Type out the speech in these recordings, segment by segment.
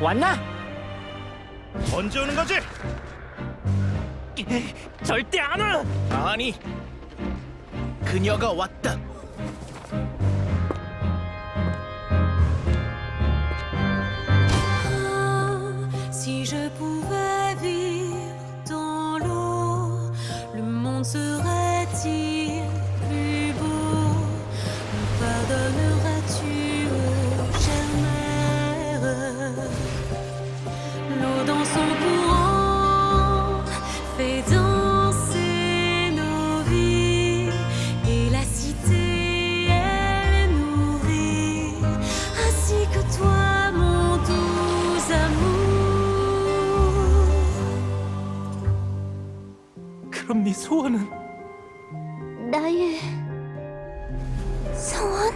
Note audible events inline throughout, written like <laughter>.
왔나? 언제 오는 거지? <laughs> 절대 안 와! 아니, 그녀가 왔다. 나의 소원?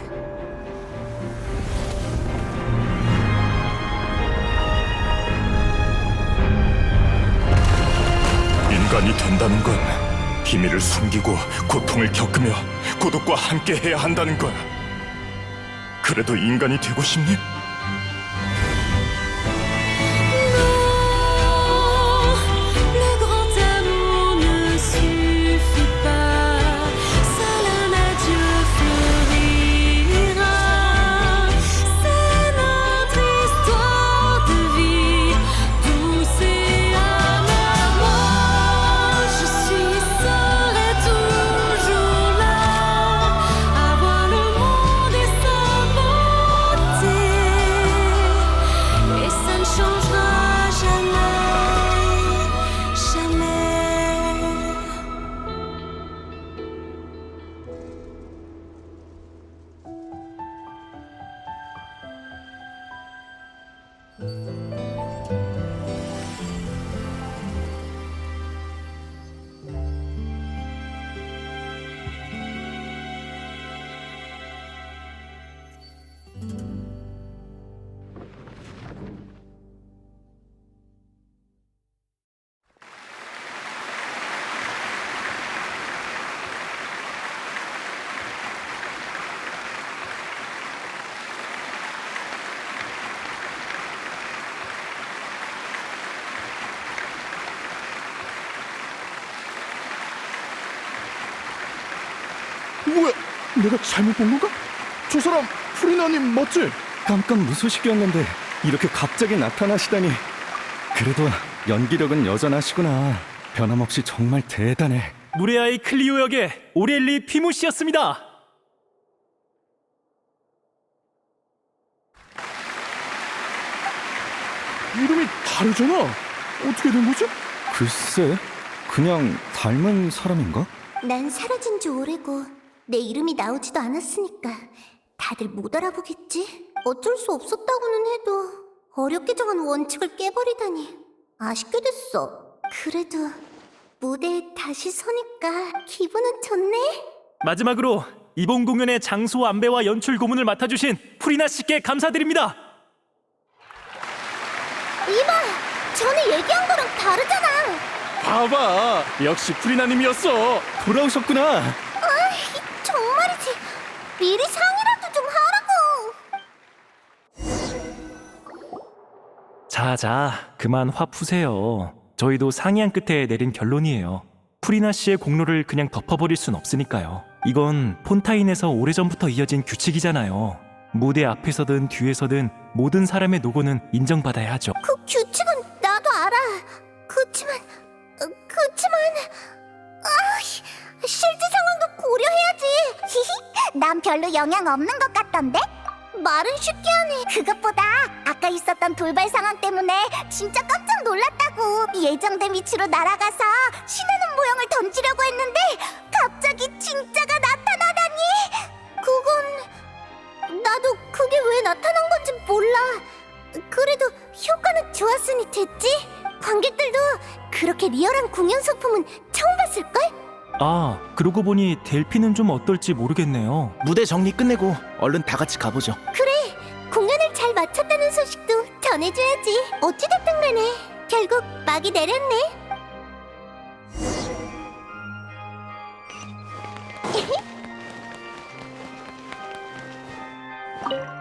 인간이 된다는 건 비밀을 숨기고 고통을 겪으며 고독과 함께 해야 한다는 거야. 그래도 인간이 되고 싶니? 뭐야? 내가 잘못 본 건가? 저 사람 프리나님 맞지? 깜깜 무소식이었 는데 이렇게 갑자기 나타나시다니 그래도 연기력은 여전하시구나 변함없이 정말 대단해 무레아의 클리오 역의 오렐리 피무 씨였습니다. 이름이 다르잖아. 어떻게 된 거지? 글쎄 그냥 닮은 사람인가? 난 사라진 지 오래고 내 이름이 나오지도 않았으니까 다들 못 알아보겠지? 어쩔 수 없었다고는 해도 어렵게 정한 원칙을 깨버리다니 아쉽게 됐어. 그래도 무대에 다시 서니까 기분은 좋네. 마지막으로 이번 공연의 장소 안배와 연출 고문을 맡아주신 프리나 씨께 감사드립니다. 이봐, 전에 얘기한 거랑 다르잖아. 봐봐. 역시 프리나님이었어. 돌아오셨구나. 미리 상의라도 좀 하라고. 자자, 그만 화 푸세요. 저희도 상의한 끝에 내린 결론이에요. 프리나 씨의 공로를 그냥 덮어버릴 순 없으니까요. 이건 폰타인에서 오래전부터 이어진 규칙이잖아요. 무대 앞에서든 뒤에서든 모든 사람의 노고는 인정받아야 하죠. 그 별로 영향 없는 것 같던데? 말은 쉽게 하네. 그것보다 아까 있었던 돌발 상황 때문에 진짜 깜짝 놀랐다고. 예정된 위치로 날아가서 신하는 모형을 던지려고 했는데 갑자기 진짜가 나타나다니. 그건 나도 그게 왜 나타난 건지 몰라. 그래도 효과는 좋았으니 됐지? 관객들도 그렇게 리얼한 공연 소품은? 아, 그러고 보니 델피는 좀 어떨지 모르겠네요. 무대 정리 끝내고 얼른 다 같이 가보죠. 그래, 공연을 잘 마쳤다는 소식도 전해줘야지. 어찌됐든 간에 결국 막이 내렸네.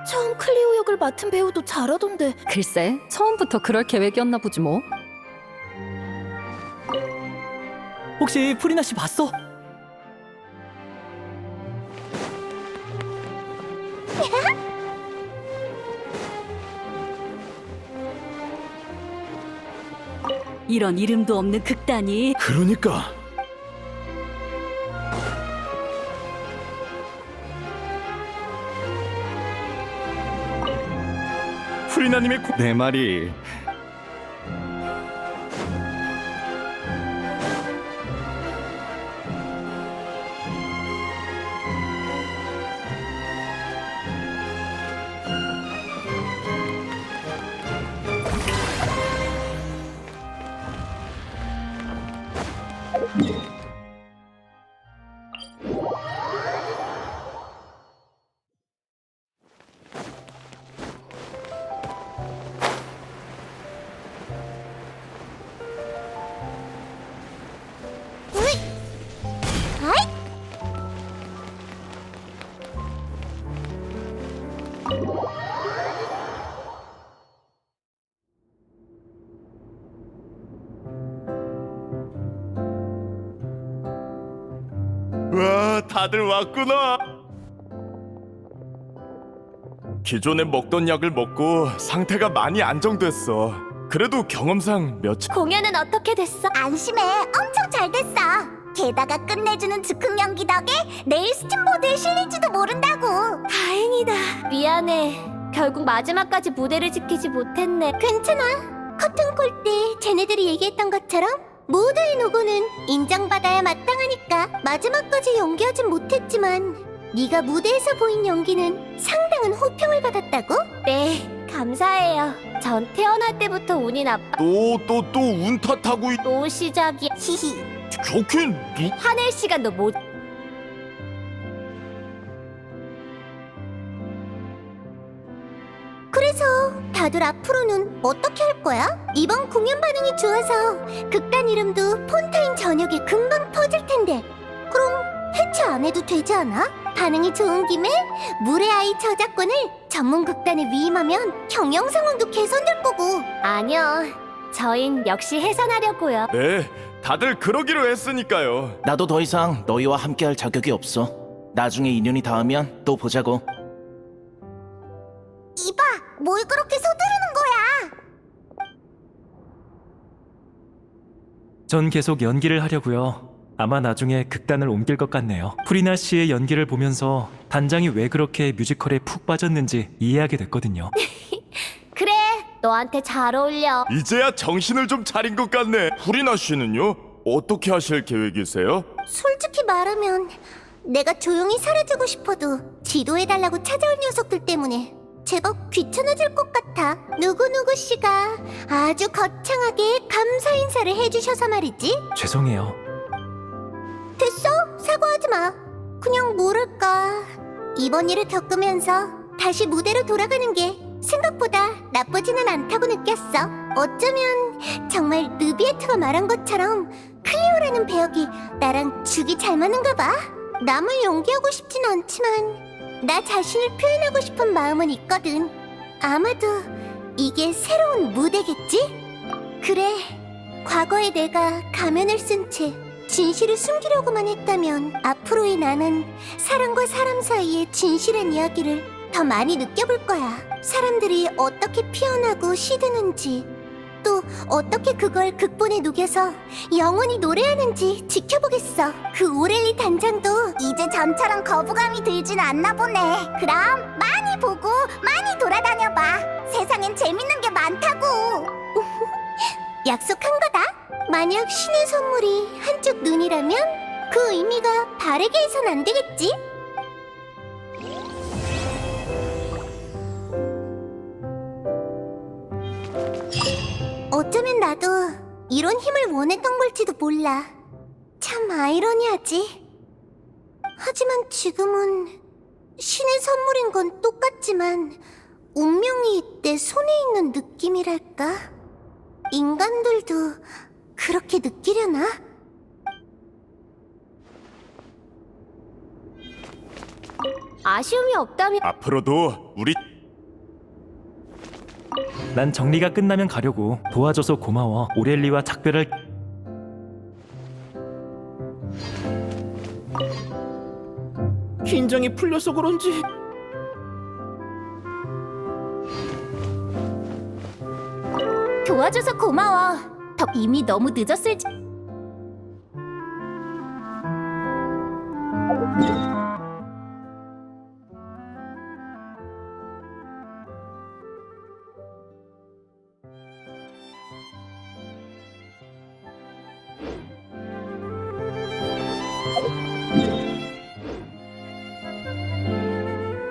처음 클리오 역을 역을 맡은 배우도 잘하던데. 글쎄, 처음부터 그럴 계획이었나 보지 뭐. 혹시 프리나 씨 봤어? 이런 이름도 없는 극단이 그러니까 프리나님의 고... 내 말이! 다들 왔구나. 기존에 먹던 약을 먹고 상태가 많이 안정됐어. 그래도 경험상 며칠 공연은 어떻게 됐어? 안심해. 엄청 잘 됐어. 게다가 끝내주는 즉흥 연기 덕에 내일 스팀보드에 실릴지도 모른다고. 다행이다. 미안해. 결국 마지막까지 무대를 지키지 못했네. 괜찮아. 커튼 콜 때 쟤네들이 얘기했던 것처럼 모두의 노고는 인정받아야 마땅하니까 마지막까지 연기하진 못했지만 네가 무대에서 보인 연기는 상당한 호평을 받았다고? 네, 감사해요. 전 태어날 때부터 운이 나빠. 또 또 또 운 탓하고 있... 또 시작이야. 히히. 좋긴 누... 화낼 시간도 못. 다들 앞으로는 어떻게 할 거야? 이번 공연 반응이 좋아서 극단 이름도 폰타인 저녁에 금방 퍼질 텐데 그럼 해체 안 해도 되지 않아? 반응이 좋은 김에 물의 아이 저작권을 전문 극단에 위임하면 경영 상황도 개선될 거고 아니요 저흰 역시 해산하려고요 네, 다들 그러기로 했으니까요. 나도 더 이상 너희와 함께할 자격이 없어. 나중에 인연이 닿으면 또 보자고. 뭘 그렇게 서두르는 거야? 전 계속 연기를 하려고요. 아마 나중에 극단을 옮길 것 같네요. 프리나 씨의 연기를 보면서 단장이 왜 그렇게 뮤지컬에 푹 빠졌는지 이해하게 됐거든요. <laughs> 그래, 너한테 잘 어울려. 이제야 정신을 좀 차린 것 같네. 프리나 씨는요? 어떻게 하실 계획이세요? 솔직히 말하면 내가 조용히 사라지고 싶어도 지도해달라고 찾아올 녀석들 때문에 제법 귀찮아질 것 같아. 누구누구 씨가 아주 거창하게 감사 인사를 해주셔서 말이지. 죄송해요. 됐어? 사과하지 마. 그냥 뭐랄까. 이번 일을 겪으면서 다시 무대로 돌아가는 게 생각보다 나쁘지는 않다고 느꼈어. 어쩌면 정말 느비에트가 말한 것처럼 클리오라는 배역이 나랑 죽이 잘 맞는가 봐. 남을 연기하고 싶진 않지만 나 자신을 표현하고 싶은 마음은 있거든. 아마도 이게 새로운 무대겠지? 그래. 과거의 내가 가면을 쓴 채 진실을 숨기려고만 했다면 앞으로의 나는 사람과 사람 사이의 진실한 이야기를 더 많이 느껴볼 거야. 사람들이 어떻게 피어나고 시드는지, 또 어떻게 그걸 극본에 녹여서 영원히 노래하는지 지켜보겠어. 그 오렐리 단장도 이제 전처럼 거부감이 들진 않나 보네. 그럼 많이 보고 많이 돌아다녀 봐. 세상엔 재밌는 게 많다고. <laughs> 약속한 거다. 만약 신의 선물이 한쪽 눈이라면 그 의미가 바르게 해선 안 되겠지? 나도 이런 힘을 원했던 걸지도 몰라. 참 아이러니하지. 하지만 지금은 신의 선물인 건 똑같지만 운명이 내 손에 있는 느낌이랄까? 인간들도 그렇게 느끼려나? 아쉬움이 없다면 앞으로도 우리 난 정리가 끝나면 가려고 도와줘서 고마워. 오렐리와 작별할 긴장이 풀려서 그런지 도와줘서 고마워. 덕 이미 너무 늦었을지.